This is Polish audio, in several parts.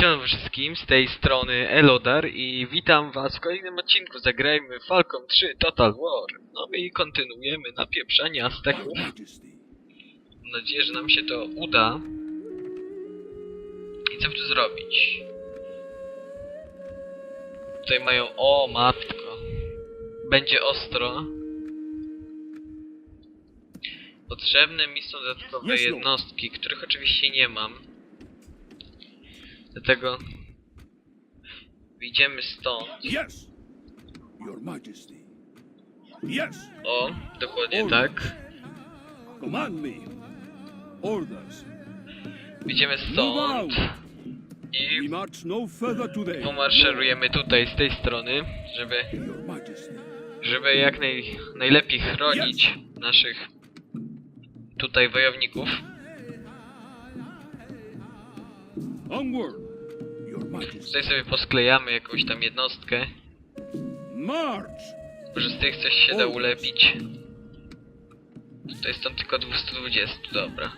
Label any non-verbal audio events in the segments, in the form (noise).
Siema wszystkim, z tej strony Elodar i witam was w kolejnym odcinku Zagrajmy Falcon 3 Total War. No i kontynuujemy napieprzanie Azteków. Mam nadzieję, że nam się to uda. I co tu zrobić? Tutaj mają... O, matko. Będzie ostro. Potrzebne mi są dodatkowe no. jednostki, których oczywiście nie mam. Dlatego wyjdziemy stąd. Yes, Your Majesty. Yes, O, dokładnie Orders. tak. command me. Orders. Wyjdziemy Move stąd. We i march no further today. pomarszerujemy tutaj z tej strony, żeby, Your Majesty. żeby jak naj, najlepiej chronić naszych tutaj wojowników. Onward. Tutaj sobie posklejamy jakąś tam jednostkę. March. Może z tych coś się da ulepić. Tutaj stąd tylko 220, dobra.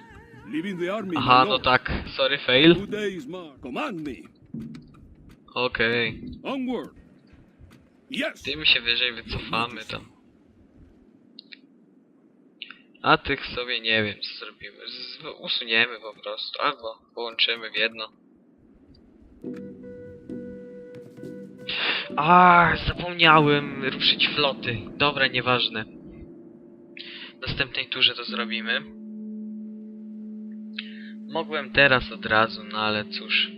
Aha, my no lord. tak, sorry, fail. Okej. Yes. Tym się wyżej wycofamy tam. A tych sobie nie wiem co zrobimy. Z usuniemy po prostu. Albo połączymy w jedno. A, zapomniałem ruszyć floty. Dobra, nieważne. W następnej turze to zrobimy. Mogłem teraz od razu, no ale cóż.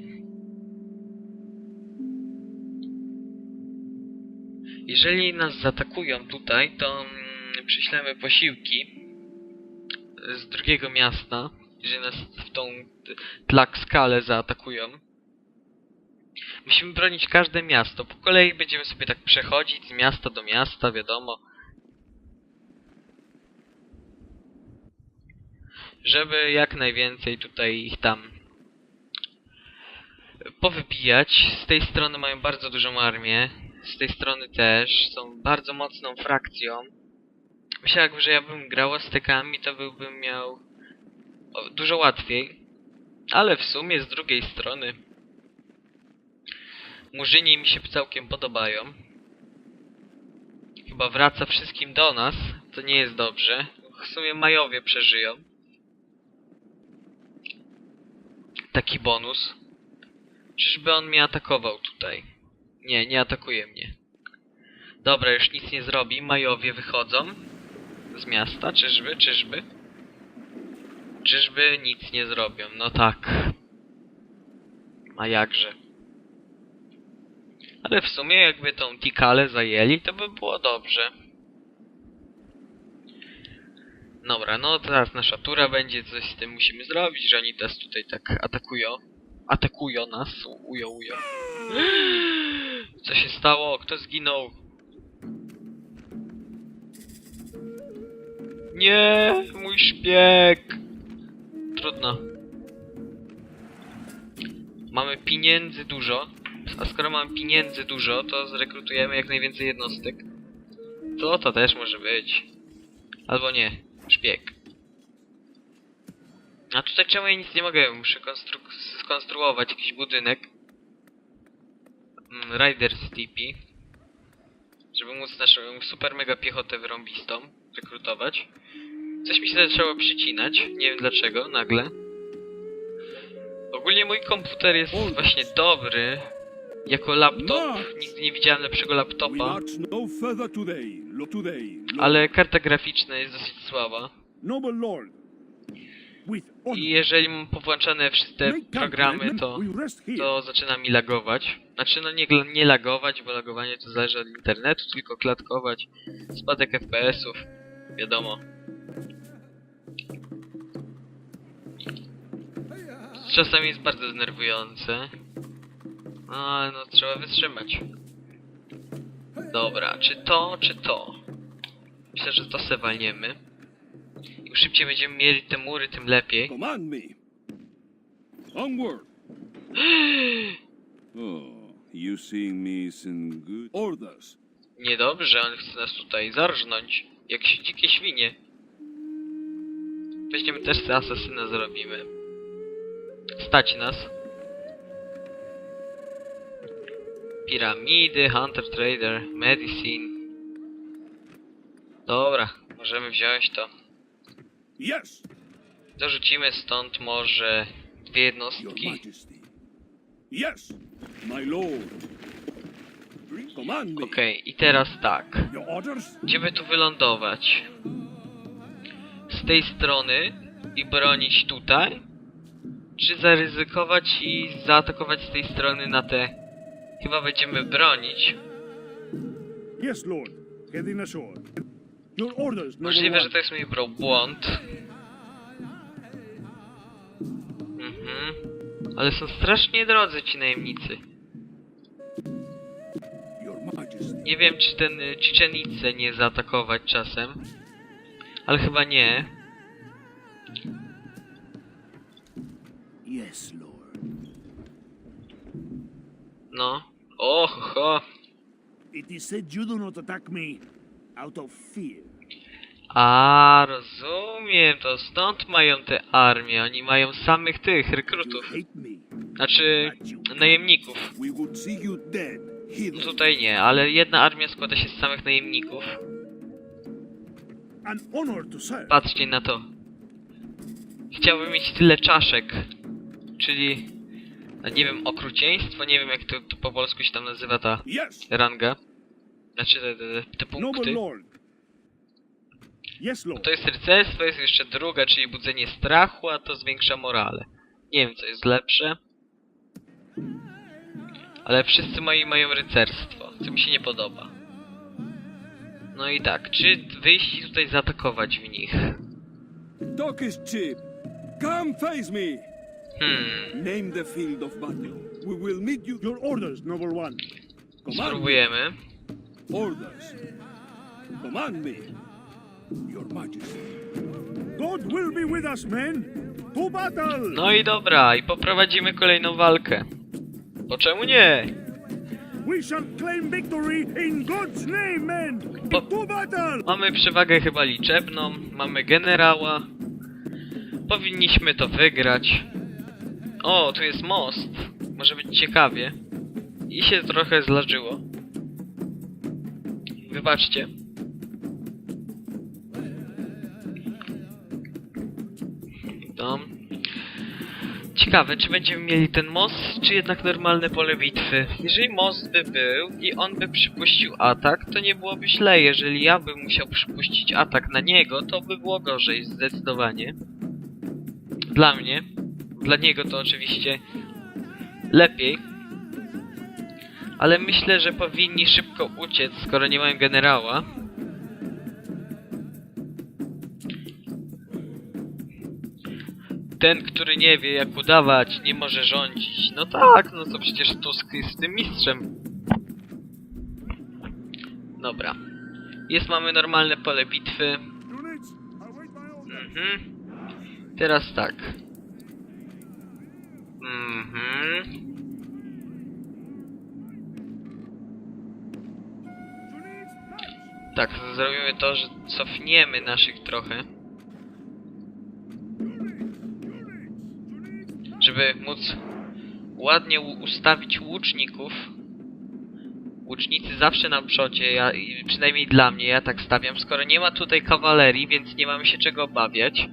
Jeżeli nas zaatakują tutaj, to mm, przyślemy posiłki z drugiego miasta. Jeżeli nas w tą t- Tlaxcalę zaatakują. Musimy bronić każde miasto. Po kolei będziemy sobie tak przechodzić z miasta do miasta, wiadomo. Żeby jak najwięcej tutaj ich tam powybijać. Z tej strony mają bardzo dużą armię. Z tej strony też. Są bardzo mocną frakcją. Myślę, jak- że ja bym grał Aztekami, to byłbym miał dużo łatwiej. Ale w sumie z drugiej strony Murzyni mi się całkiem podobają. Chyba wraca wszystkim do nas, to nie jest dobrze. W sumie Majowie przeżyją. Taki bonus. Czyżby on mnie atakował tutaj? Nie, nie atakuje mnie. Dobra, już nic nie zrobi. Majowie wychodzą z miasta. Czyżby, czyżby? Czyżby nic nie zrobią? No tak. A jakże? Ale w sumie jakby tą Tikalę zajęli, to by było dobrze. Dobra, no teraz nasza tura będzie, coś z tym musimy zrobić, że oni teraz tutaj tak atakują. Atakują nas, ujo, ujo. (gasps) Co się stało? Kto zginął? Nie, mój szpieg. Trudno. Mamy pieniędzy dużo. A skoro mamy pieniędzy dużo, to zrekrutujemy jak najwięcej jednostek. To to też może być. Albo nie. Szpieg. A tutaj czemu ja nic nie mogę? Muszę konstru- skonstruować jakiś budynek. Mm, Riders TP. Żeby móc naszą super mega piechotę wyrąbistą rekrutować. Coś mi się zaczęło przycinać. Nie wiem dlaczego, nagle. Ogólnie mój komputer jest właśnie dobry. Jako laptop. Nigdy nie widziałem lepszego laptopa. no. Ale karta graficzna jest dosyć słaba. I jeżeli mam powłączane wszystkie programy, to, to zaczyna mi lagować. Znaczy, no nie, nie lagować, bo lagowanie to zależy od internetu, tylko klatkować. Spadek FPS-ów, wiadomo. Czasami jest bardzo zdenerwujące. Ale no trzeba wytrzymać. Dobra, czy to, czy to? Myślę, że to se walniemy. Im szybciej będziemy mieli te mury, tym lepiej. Command me. Onward. (gasps) oh, you seeing me is in good orders. Niedobrze, on chce nas tutaj zarżnąć. Jak się dzikie świnie. Weźmiemy też sobie asasyna zrobimy. Stać nas. Piramidy, Hunter, Trader, Medicine. Dobra, możemy wziąć to. Yes, Dorzucimy stąd może dwie jednostki. Yes, my lord. Okej, i teraz tak. By tu wylądować? Z tej strony i bronić tutaj? Czy zaryzykować i zaatakować z tej strony na te... Chyba będziemy bronić. Yes, Lord. Ashore. Your orders, noble Możliwe, że to jest mój bro błąd. Mhm. Ale są strasznie drodzy ci najemnicy. Nie wiem, czy ten Chichenicę nie zaatakować czasem. Ale chyba nie. Oho. It is said you do not attack me out of fear. A, rozumiem, to stąd mają te armie. Oni mają samych tych You rekrutów. hate me. Znaczy, najemników. We would see you dead. No Hidden. tutaj nie, ale jedna armia składa się z samych najemników. An honor to serve. Patrzcie na to. Chciałbym mieć tyle czaszek. Czyli, nie wiem, okrucieństwo, nie wiem jak to, to po polsku się tam nazywa ta Yes, ranga. Znaczy te, te, te Noble punkty. Lord. Yes, Lord. to jest rycerstwo, jest jeszcze druga, czyli budzenie strachu, a to zwiększa morale. Nie wiem co jest lepsze. Ale wszyscy moi mają rycerstwo, co mi się nie podoba. No i tak, czy wyjść i tutaj zaatakować w nich? Is cheap. Come face me. Hmm, Name the field of battle. We will meet you. Your orders, noble one. Command me. spróbujemy. Orders. Command me. Your Majesty. God will be with us, men. To battle. No i dobra, i poprowadzimy kolejną walkę. Bo czemu nie? We shall claim victory in God's name, men. To battle. Mamy przewagę chyba liczebną, mamy generała. Powinniśmy to wygrać. O, tu jest most. Może być ciekawie. I się trochę zlarzyło. Wybaczcie. No. Ciekawe, czy będziemy mieli ten most, czy jednak normalne pole bitwy. Jeżeli most by był i on by przypuścił atak, to nie byłoby źle. Jeżeli ja bym musiał przypuścić atak na niego, to by było gorzej, zdecydowanie. Dla mnie. Dla niego to oczywiście lepiej. Ale myślę, że powinni szybko uciec, skoro nie mają generała. Ten, który nie wie jak udawać, nie może rządzić. No tak, no to przecież Tusk jest tym mistrzem. Dobra. Jest, mamy normalne pole bitwy. Mhm. Teraz tak. Mhm. Tak, zrobimy to, że cofniemy naszych trochę. Żeby móc ładnie ustawić łuczników. Łucznicy zawsze na przodzie, ja, przynajmniej dla mnie, ja tak stawiam. Skoro nie ma tutaj kawalerii, więc nie mamy się czego obawiać.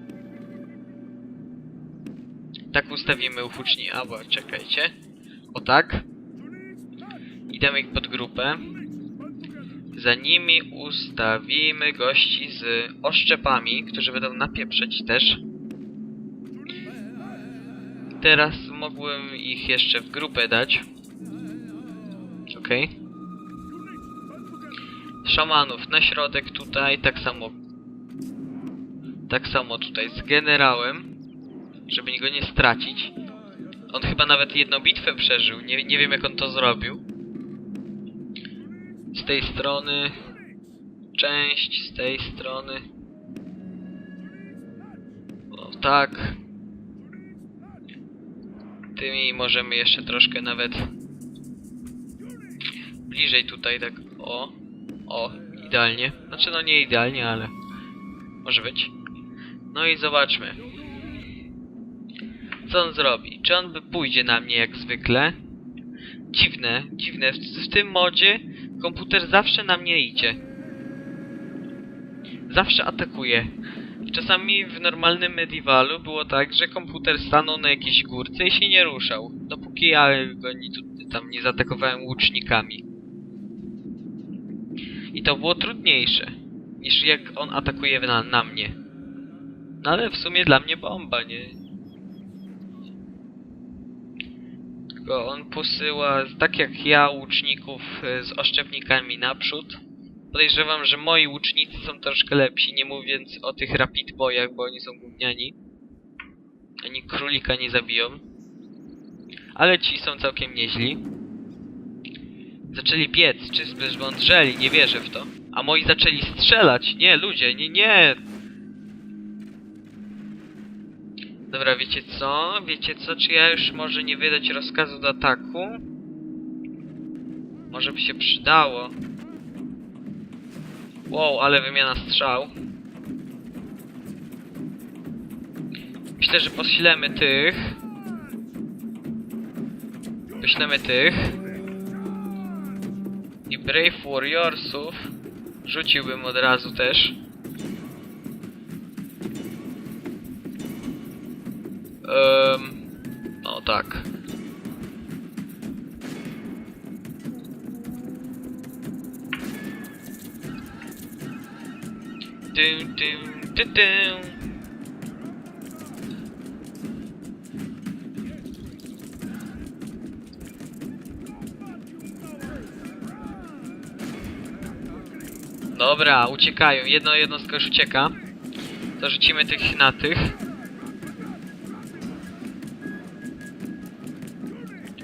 Tak ustawimy łuczni. Albo czekajcie. O tak. I damy ich pod grupę. Za nimi ustawimy gości z oszczepami, którzy będą napieprzeć też. Teraz mogłem ich jeszcze w grupę dać. Okej. Szamanów na środek tutaj, tak samo. Tak samo tutaj z generałem, żeby go nie stracić. On chyba nawet jedną bitwę przeżył, nie, nie wiem jak on to zrobił. Z tej strony. Część z tej strony. O tak. Tymi możemy jeszcze troszkę nawet bliżej tutaj tak o. O, idealnie. Znaczy no nie idealnie, ale może być. No i zobaczmy. Co on zrobi? Czy on by pójdzie na mnie jak zwykle? Dziwne, dziwne. W, w tym modzie komputer zawsze na mnie idzie. Zawsze atakuje. Czasami w normalnym medievalu było tak, że komputer stanął na jakiejś górce i się nie ruszał. Dopóki ja go nie, tam nie zaatakowałem łucznikami. I to było trudniejsze niż jak on atakuje na, na mnie. No ale w sumie dla mnie bomba, nie? On posyła, tak jak ja, łuczników e, z oszczepnikami naprzód. Podejrzewam, że moi łucznicy są troszkę lepsi, nie mówiąc o tych rapid boyach, bo oni są gówniani. Ani królika nie zabiją. Ale ci są całkiem nieźli. Zaczęli biec, czy zmądrzeli, nie wierzę w to. A moi zaczęli strzelać. Nie, ludzie, nie, nie. Dobra, wiecie co? Wiecie co? Czy ja już może nie wydać rozkazu do ataku? Może by się przydało. Wow, ale wymiana strzał. Myślę, że poślemy tych. Poślemy tych. I Brave Warriorsów rzuciłbym od razu też. Um, no tak. Dum, dum, dum, dum. Dobra, uciekają. Jedno jednostka już ucieka. To rzucimy tych na tych.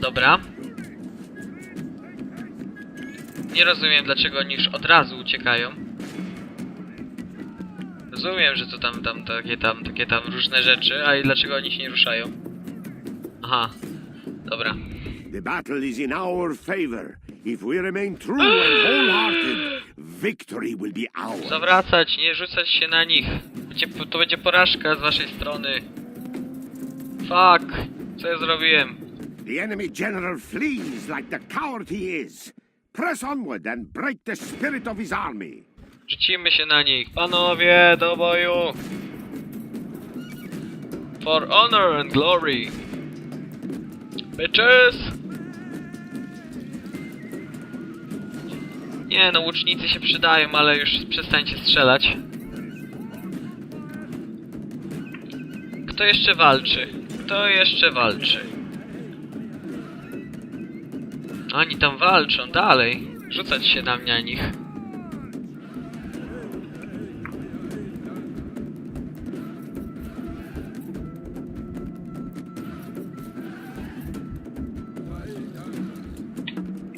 Dobra. Nie rozumiem dlaczego oni już od razu uciekają. Rozumiem, że to tam, tam, takie tam, takie tam różne rzeczy, ale dlaczego oni się nie ruszają? Aha. Dobra. The battle is in our favor. If we remain true and wholehearted, victory will be ours. Zawracać, nie rzucać się na nich. Będzie, to będzie porażka z waszej strony. Fuck. Co ja zrobiłem? The enemy general flees like the coward he is. Press onward and break the spirit of his army. Rzucimy się na nich. Panowie, do boju! For honor and glory! Bitches! Nie no, łucznicy się przydają, ale już przestańcie strzelać. Kto jeszcze walczy? Kto jeszcze walczy? Oni tam walczą, dalej. Rzucać się na mnie na nich.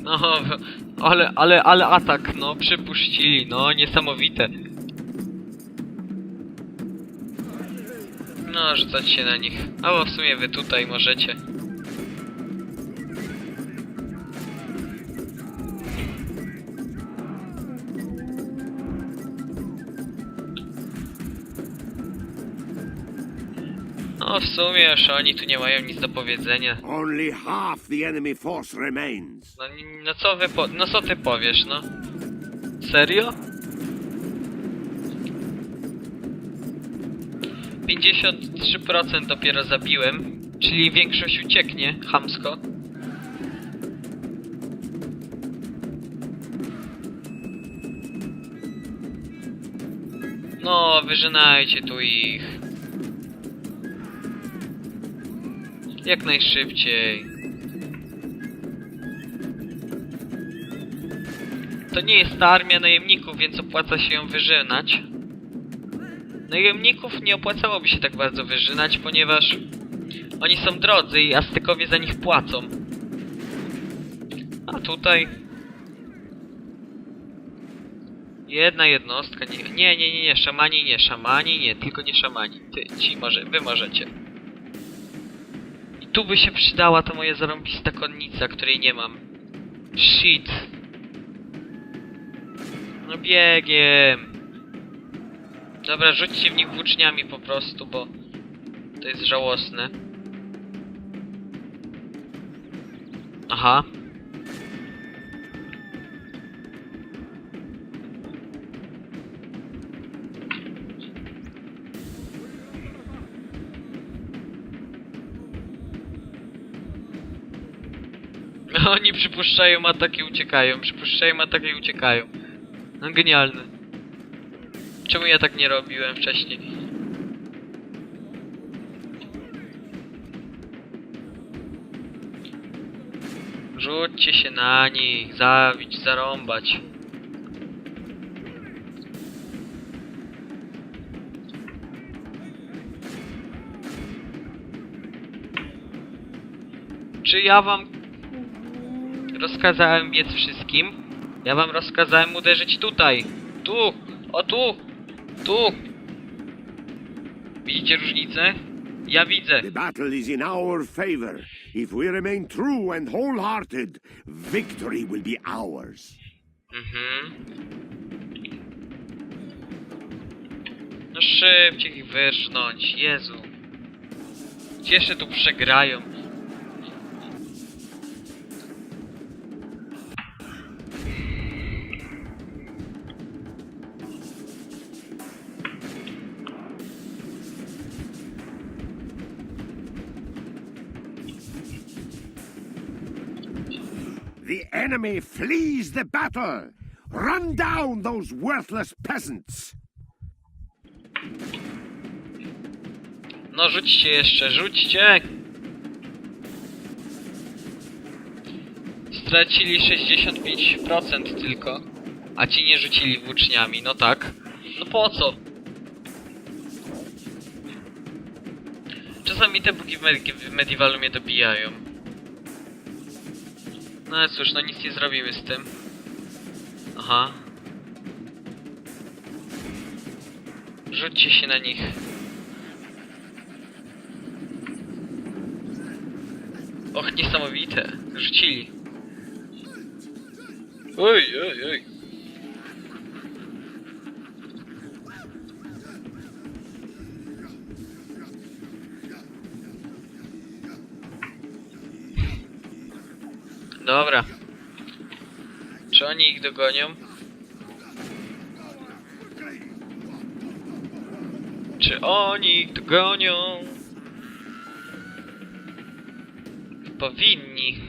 No, ale, ale, ale atak, no, przypuścili, no, niesamowite. No, rzucać się na nich. Albo w sumie wy tutaj możecie. No, w sumie już oni tu nie mają nic do powiedzenia. Only half the enemy force remains. No, no co wy po... No co ty powiesz, no? Serio? 53% dopiero zabiłem, czyli większość ucieknie, chamsko. No, wyżynajcie tu ich. Jak najszybciej. To nie jest ta armia najemników, więc opłaca się ją wyżynać. Najemników nie opłacałoby się tak bardzo wyżynać, ponieważ oni są drodzy i Aztekowie za nich płacą. A tutaj... Jedna jednostka, nie, nie, nie, nie, szamani nie, szamani nie, tylko nie szamani. Ty, ci może, wy możecie. Tu by się przydała ta moja zarąbista konnica, której nie mam. Shit. No biegiem. Dobra, rzućcie w nich włóczniami po prostu, bo to jest żałosne. Aha. Przypuszczają ataki uciekają, przypuszczają ataki uciekają. No genialne. Czemu ja tak nie robiłem wcześniej? Rzućcie się na nich, zabić, zarąbać. Czy ja wam rozkazałem biec wszystkim? Ja wam rozkazałem uderzyć tutaj. Tu! O tu! Tu! Widzicie różnicę? Ja widzę. The battle is in our favor. If we remain true and wholehearted, victory will be ours. Mhm. No szybciej ich wyrżnąć, Jezu. Cieszę tu przegrają. The enemy flees the battle. Run down those worthless peasants. No rzućcie jeszcze, rzućcie! Stracili 65% tylko. A ci nie rzucili włóczniami, no tak. No po co? Czasami te bugi w, w Medievalu mnie dobijają. No cóż, no nic nie zrobimy z tym. Aha. Rzućcie się na nich. Och, niesamowite. Rzucili. Oj, oj, oj. Dobra. Czy oni ich dogonią? Czy oni ich dogonią? Powinni.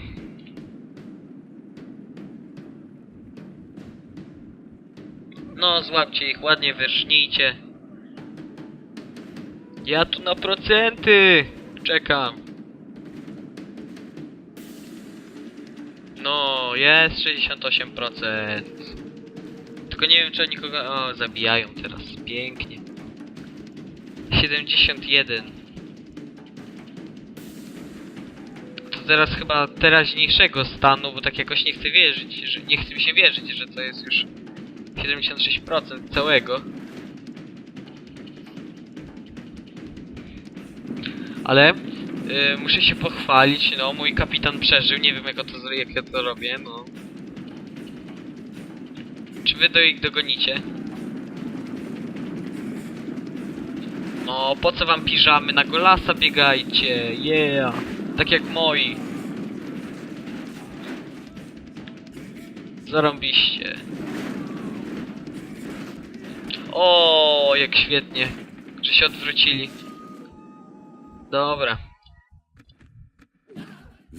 No, złapcie ich, ładnie wyrżnijcie. Ja tu na procenty czekam. Jest 68%. Tylko nie wiem, czy oni kogo... O, zabijają teraz. Pięknie. 71. To teraz chyba teraźniejszego stanu, bo tak jakoś nie chcę wierzyć, że nie chce mi się wierzyć, że to jest już 76% całego. Ale y, muszę się pochwalić, no mój kapitan przeżył, nie wiem jak, to, jak ja to robię, no. Czy wy do ich dogonicie? No, po co wam piżamy? Na golasa biegajcie, yeah! Tak jak moi. Zarąbiście. O, jak świetnie, że się odwrócili. Dobra.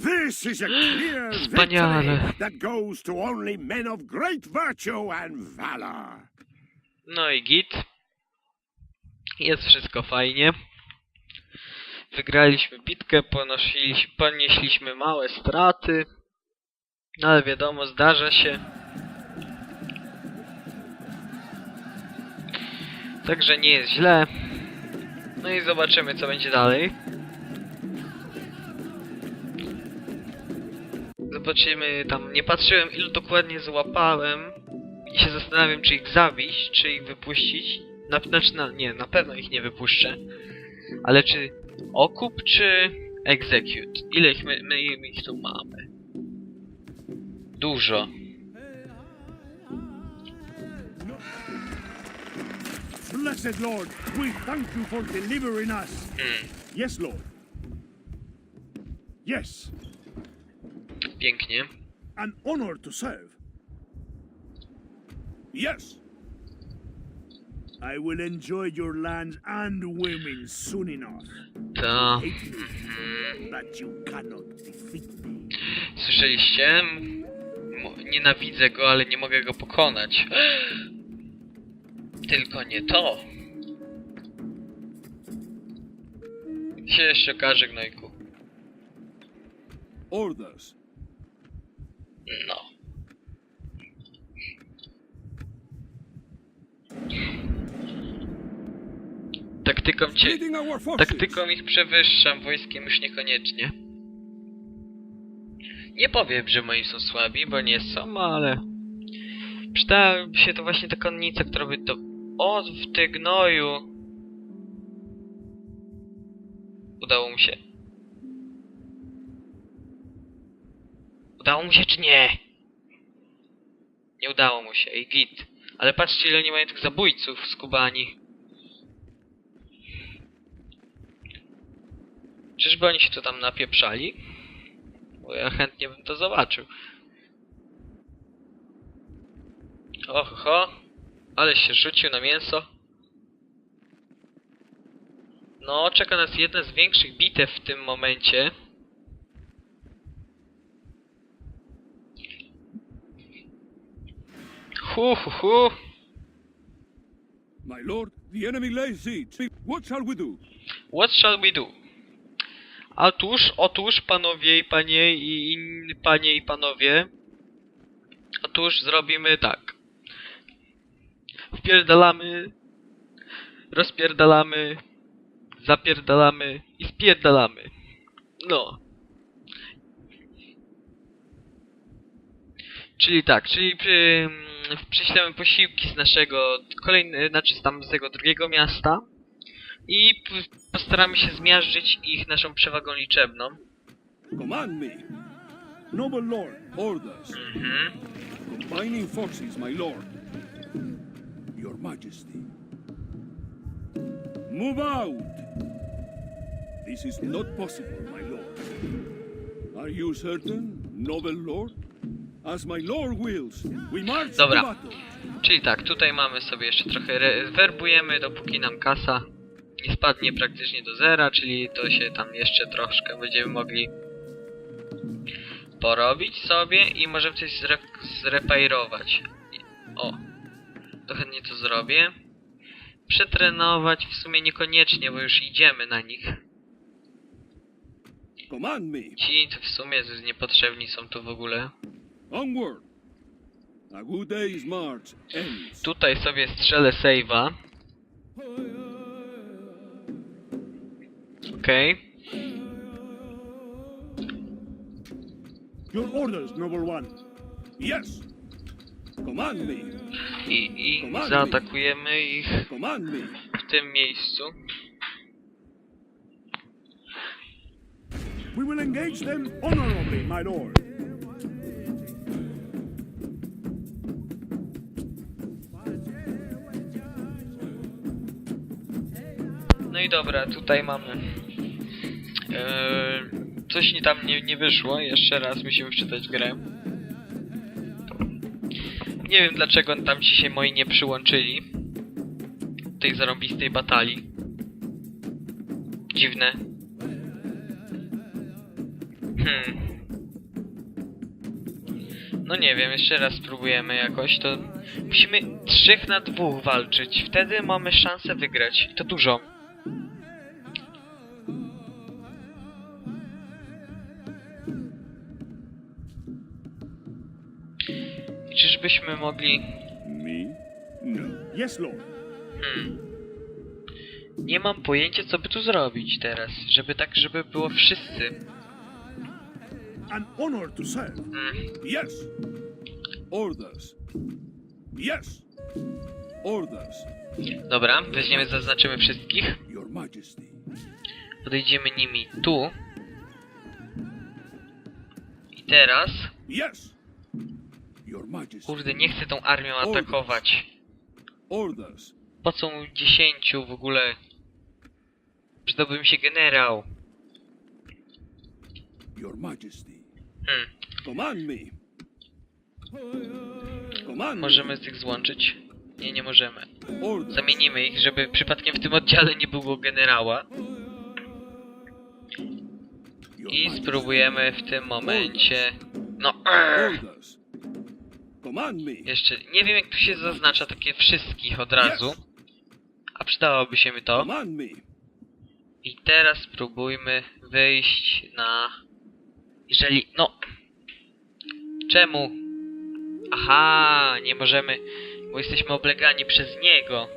This is a clear (gasps) Wspaniale. victory that goes to only men of great virtue and valor. No i git. Jest wszystko fajnie. Wygraliśmy bitkę, ponosiliśmy, ponieśliśmy małe straty. No ale wiadomo, zdarza się. Także nie jest źle. No i zobaczymy co będzie dalej. Zobaczymy tam, nie patrzyłem ilu dokładnie złapałem i się zastanawiam czy ich zabić, czy ich wypuścić. Na, znaczy, na, nie, na pewno ich nie wypuszczę. Ale czy okup, czy execute? Ile ich my, my, my ich tu mamy? Dużo. Blessed Lord, we thank you for delivering us. Hmm. Yes, Lord. Yes. Pięknie. An honor to serve. Yes. I will enjoy your lands and women soon enough. To... That you cannot defeat me. Słyszeliście? Nienawidzę go, ale nie mogę go pokonać. (gasps) Tylko nie to. Się jeszcze okaże, gnojku. Orders. No. Taktyką cię... Taktyką ich przewyższam, wojskiem już niekoniecznie. Nie powiem, że moi są słabi, bo nie są, ale... Przydałaby się to właśnie ta konnica, która by to... O, w ty gnoju! Udało mu się? Udało mu się czy nie? Nie udało mu się, i git. Ale patrzcie ile nie mają tych zabójców skubani. Czyżby oni się tu tam napieprzali? Bo ja chętnie bym to zobaczył. Oho, ho. Ale się rzucił na mięso. No, czeka nas jedna z większych bitew w tym momencie. Hu, hu, hu. My lord, the enemy lays siege. What shall we do? What shall we do? Otóż, otóż, panowie i panie i panie i panowie. Otóż zrobimy tak. Wpierdalamy, rozpierdalamy, zapierdalamy i spierdalamy. No. Czyli tak, czyli przy, przyślemy posiłki z naszego kolejny, znaczy z tam z tego drugiego miasta i postaramy się zmiażdżyć ich naszą przewagą liczebną. Command me. Noble lord, Orders. Mhm. Combining forces, my lord. Your Majesty. Move out! This is not possible, my lord. Are you certain, noble lord? Dobra. Czyli tak, tutaj mamy sobie jeszcze trochę werbujemy, dopóki nam kasa nie spadnie praktycznie do zera, czyli to się tam jeszcze troszkę będziemy mogli porobić sobie i możemy coś zre zrepairować. O, to chętnie to zrobię. Przetrenować w sumie niekoniecznie, bo już idziemy na nich. Ci w sumie niepotrzebni są tu w ogóle. Onward. A good day's march ends. Tutaj sobie strzelę save'a. Okej. your orders, noble one. Yes. Command me. I, I zaatakujemy ich w tym miejscu. We will engage them honorably, my lord. I dobra, tutaj mamy. Eee, coś mi tam nie, nie wyszło. Jeszcze raz musimy wczytać grę. Nie wiem dlaczego tam ci się moi nie przyłączyli. Tej zarąbistej batalii. Dziwne. Hmm. No nie wiem, jeszcze raz spróbujemy jakoś, to musimy trzech na dwóch walczyć, wtedy mamy szansę wygrać, I to dużo. Czyżbyśmy mogli... Me? No. Yes, lord. Hmm. Nie mam pojęcia co by tu zrobić teraz, żeby tak, żeby było wszyscy. An honor to serve. Hmm. Yes. Orders. Yes. Orders. Dobra, weźmiemy, zaznaczymy wszystkich. Your Majesty. Podejdziemy nimi tu. I teraz... Yes. Kurde, nie chcę tą armią atakować. Po co mu dziesięciu w ogóle? Przydałby mi się generał. Hmm, możemy z tych złączyć? Nie, nie możemy. Zamienimy ich, żeby przypadkiem w tym oddziale nie było generała. I spróbujemy w tym momencie... No, me. Jeszcze nie wiem jak tu się zaznacza takie wszystkich od razu. A przydałoby się mi to. I teraz spróbujmy wyjść na... Jeżeli... No... Czemu? Aha, nie możemy, bo jesteśmy oblegani przez niego.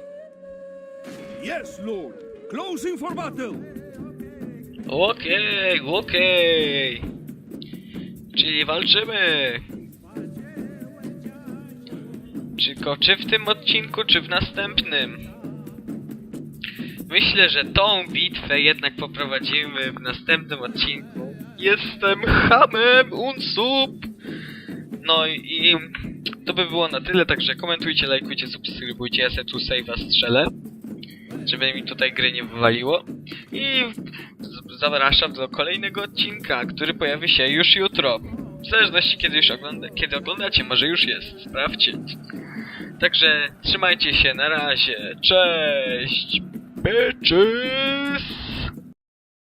Yes, Lord. Closing for battle. Okej, okej. Czyli walczymy. Tylko czy w tym odcinku, czy w następnym? Myślę, że tą bitwę jednak poprowadzimy w następnym odcinku. Jestem hamem unsub! No i to by było na tyle, także komentujcie, lajkujcie, subskrybujcie, ja se tu save'a strzelę. Żeby mi tutaj gry nie wywaliło. I zapraszam do kolejnego odcinka, który pojawi się już jutro. W zależności kiedy już ogląda, kiedy oglądacie, może już jest, sprawdźcie. Także trzymajcie się, na razie, cześć, byczy!